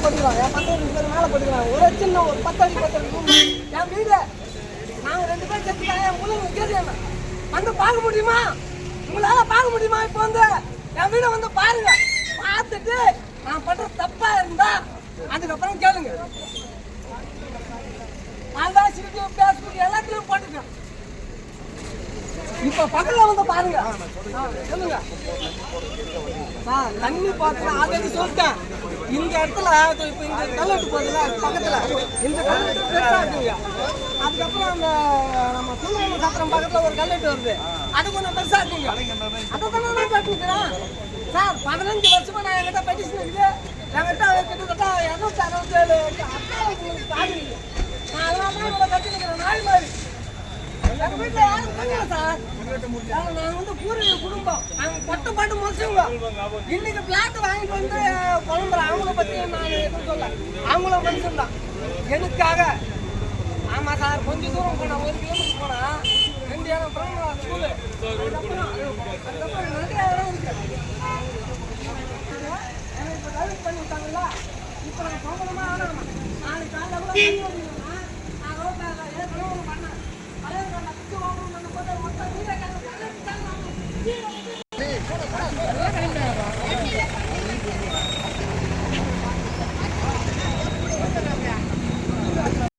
தான் போட்டுக்கலாம் என் பத்து அடி பேர் மேலே போட்டுக்கலாம் ஒரு சின்ன ஒரு பத்து அடி என் வீடு. நாங்கள் ரெண்டு பேரும் செத்துட்டாங்க என் முள்ளு கேள்வி என்ன வந்து பார்க்க முடியுமா? உங்களால் பார்க்க முடியுமா இப்போ வந்து? என் வீடை வந்து பாருங்க. பார்த்துட்டு நான் பண்ற தப்பா இருந்தா அதுக்கப்புறம் கேளுங்க. நான் தான் யூடியூப் ஃபேஸ்புக் எல்லாத்துலயும் போட்டுட்டேன் இப்ப பக்கத்துல வந்து பாருங்க. ஆ, சொல்லுங்க. ஆ, தண்ணி பார்த்தா ஆல்ரெடி சொல்லிட்டேன். இந்த இடத்துல இப்போ இந்த கல்லட்டு போகுதுல அது பக்கத்தில் இந்த கல்லட்டு பெருசாக இருக்குங்க அதுக்கப்புறம் அந்த நம்ம சுந்தரம் சத்திரம் பக்கத்தில் ஒரு கல்லட்டு வருது. அது கொஞ்சம் பெருசாக இருக்குங்க அதை தானே நான் கேட்டுக்கிறேன் சார் பதினஞ்சு வருஷமா நான் என்கிட்ட பெட்டிஷன் இருக்குது என்கிட்ட கிட்டத்தட்ட இரநூத்தி அறுபத்தி ஏழு அட்டாவது பாக்குறீங்க. நான் அதனால தான் இவ்வளோ கட்டிக்கிறேன் நாய் மாதிரி. எங்க யாரும் சார். நாங்க வந்து பூர்வீக குடும்பம். நாங்க பட்டு பாட்டு முடிச்சவங்க இன்னைக்கு பிளாட் வாங்கிட்டு வந்து புலம்புற அவங்கள பற்றி நான் எதுவும் சொல்ல அவங்கள மனுஷன் தான் எனக்காக ஆமாம் சார் கொஞ்சம் தூரம் போனால் ஒரு கிலோமீட்டர் போனால் ரெண்டு இடம் பிறந்த ஸ்கூலு அதுக்கப்புறம் அதுக்கப்புறம் நிறைய இடம் இருக்கு. எனக்கு இப்போ டெவலப் பண்ணி விட்டாங்கல்ல. இப்போ நான் சம்பளமா ஆனோம் நாளைக்கு காலையில் கூட